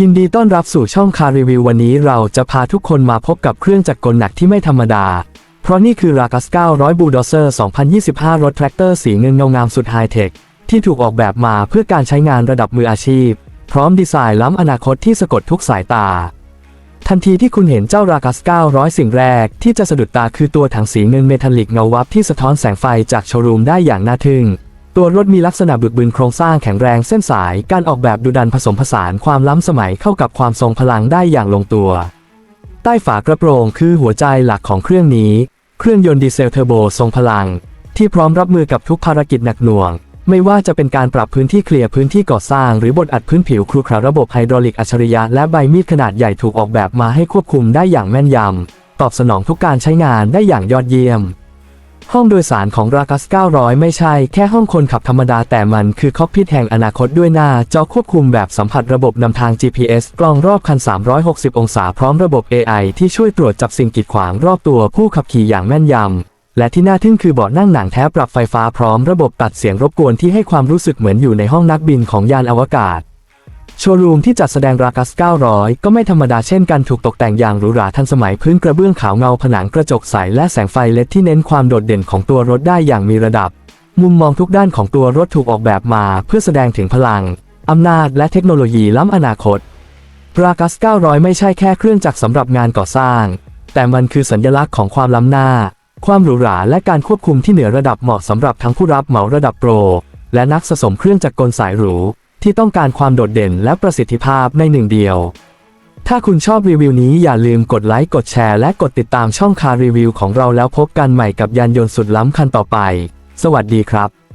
ยินดีต้อนรับสู่ช่องคารีวิววันนี้เราจะพาทุกคนมาพบกับเครื่องจักรกลหนักที่ไม่ธรรมดา เพราะนี่คือ r a กัส900 Bulldozer 2025 รถแทรกเตอร์สีเงินเงางามสุดไฮเทค ที่ถูกออกแบบมาเพื่อการใช้งานระดับมืออาชีพ พร้อมดีไซน์ล้ำอนาคตที่สะกดทุกสายตา ทันทีที่คุณเห็นเจ้ารากัส900 สิ่งแรกที่จะสะดุดตาคือตัวถังสีเงินเมทัลลิกเงาวับที่สะท้อนแสงไฟจากโชว์รูมได้อย่างน่าทึ่ง ตัวรถมีลักษณะบึกบึนโครงสร้างแข็งแรงเส้นสาย การออกแบบดูดันผสมผสานความล้ำสมัยเข้ากับความทรงพลังได้อย่างลงตัว ใต้ฝากระโปรงคือหัวใจหลักของเครื่องนี้ เครื่องยนต์ดีเซลเทอร์โบทรงพลัง ที่พร้อมรับมือกับทุกภารกิจหนักหน่วง ไม่ว่าจะเป็นการปรับพื้นที่เคลียร์พื้นที่ก่อสร้างหรือบดอัดพื้นผิวครูคราระบบไฮดรอลิกอัจฉริยะและใบมีดขนาดใหญ่ถูกออกแบบมาให้ควบคุมได้อย่างแม่นยำตอบสนองทุกการใช้งานได้อย่างยอดเยี่ยม ห้องโดยสารของรากัส 900 ไม่ใช่แค่ห้องคนขับธรรมดาแต่มันคือคอกพิทแห่งอนาคตด้วยหน้า จอควบคุมแบบสัมผัสระบบนำทาง GPS กล้องรอบคัน 360 องศาพร้อมระบบ AI ที่ช่วยตรวจจับสิ่งกีดขวางรอบตัวผู้ขับขี่อย่างแม่นยำ และที่น่าทึ่งคือเบาะนั่งหนังแท้ปรับไฟฟ้าพร้อมระบบตัดเสียงรบกวนที่ให้ความรู้สึกเหมือนอยู่ในห้องนักบินของยานอวกาศ โชว์รูมที่จัดแสดงรากัส 900 ก็ไม่ธรรมดาเช่นกันถูกตกแต่งอย่างหรูหราทันสมัยพื้นกระเบื้องขาวเงาผนังกระจกใสและแสงไฟเลดที่เน้นความโดดเด่นของตัวรถได้อย่างมีระดับ มุมมองทุกด้านของตัวรถถูกออกแบบมาเพื่อแสดงถึงพลัง อำนาจและเทคโนโลยีล้ำอนาคตรากัส 900 ไม่ใช่แค่เครื่องจักรสำหรับงานก่อสร้าง แต่มันคือสัญลักษณ์ของความล้ำหน้า ความหรูหราและการควบคุมที่เหนือระดับเหมาะสำหรับทั้งผู้รับเหมาระดับโปร และนักสะสมเครื่องจักรกลสายหรู ที่ต้องการความโดดเด่นและประสิทธิภาพในหนึ่งเดียว ถ้าคุณชอบรีวิวนี้อย่าลืมกดไลค์กดแชร์และกดติดตามช่องคารีวิวของเราแล้วพบกันใหม่กับยานยนต์สุดล้ำคันต่อไป สวัสดีครับ